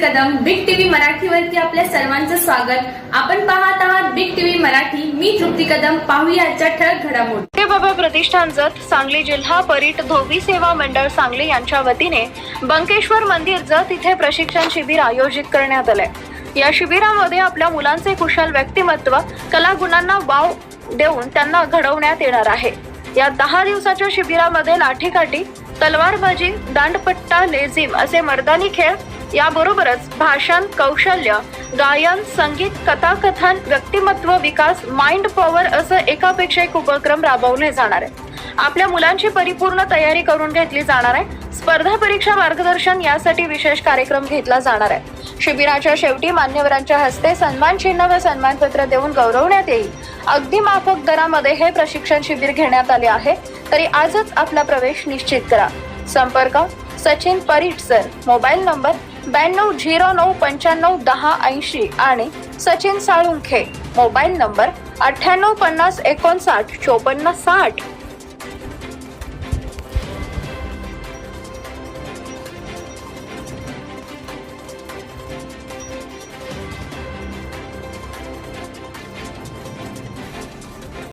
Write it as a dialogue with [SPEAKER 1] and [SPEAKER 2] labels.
[SPEAKER 1] Kadam big TV मराठीवरती आपल्या सर्वांचं स्वागत. आपण पाहत आहात बिग टीव्ही मराठी. मी तृप्ती कदम. पाहूया ठळक घडामोडी.
[SPEAKER 2] बाबा प्रतिष्ठान जत सांगली जिल्हा परीट धोबी सेवा मंडळ सांगली यांच्या वतीने बंकेश्वर मंदिर जत इथे प्रशिक्षण शिबिर आयोजित करण्यात आलंय. या शिबिरामध्ये आपल्या मुलांचे कुशल व्यक्तिमत्व कलागुणांना वाव देऊन त्यांना घडवण्यात येणार आहे. या दहा दिवसाच्या शिबिरामध्ये लाठीकाठी तलवारबाजी दांडपट्टा लेझिम असे मर्दानी खेळ याबरोबरच भाषण कौशल्य गायन संगीत कथाकथन व्यक्तिमत्व विकास माइंड पॉवर असं एकापेक्षा एक उपक्रम राबवले जाणार आहे आपल्या मुलांची परिपूर्ण तयारी करून घेतली जाणार आहे. स्पर्धा परीक्षा मार्गदर्शन यासाठी विशेष कार्यक्रम घेतला जाणार आहे. शिबिराच्या शेवटी मान्यवरांच्या हस्ते सन्मान चिन्ह व सन्मानपत्र देऊन गौरवण्यात येईल. अगदी माफक दरामध्ये हे प्रशिक्षण शिबिर घेण्यात आले आहे. तरी आजच आपला प्रवेश निश्चित करा. संपर्क Sachin Parit sir. Mobile number ब्याण्णव झिरो नऊ पंच्याण्णव दहा ऐंशी आणि सचिन साळुंखे. मोबाईल नंबर अठ्ठ्याण्णव पन्नास एकोणसाठ चोपन्न साठ.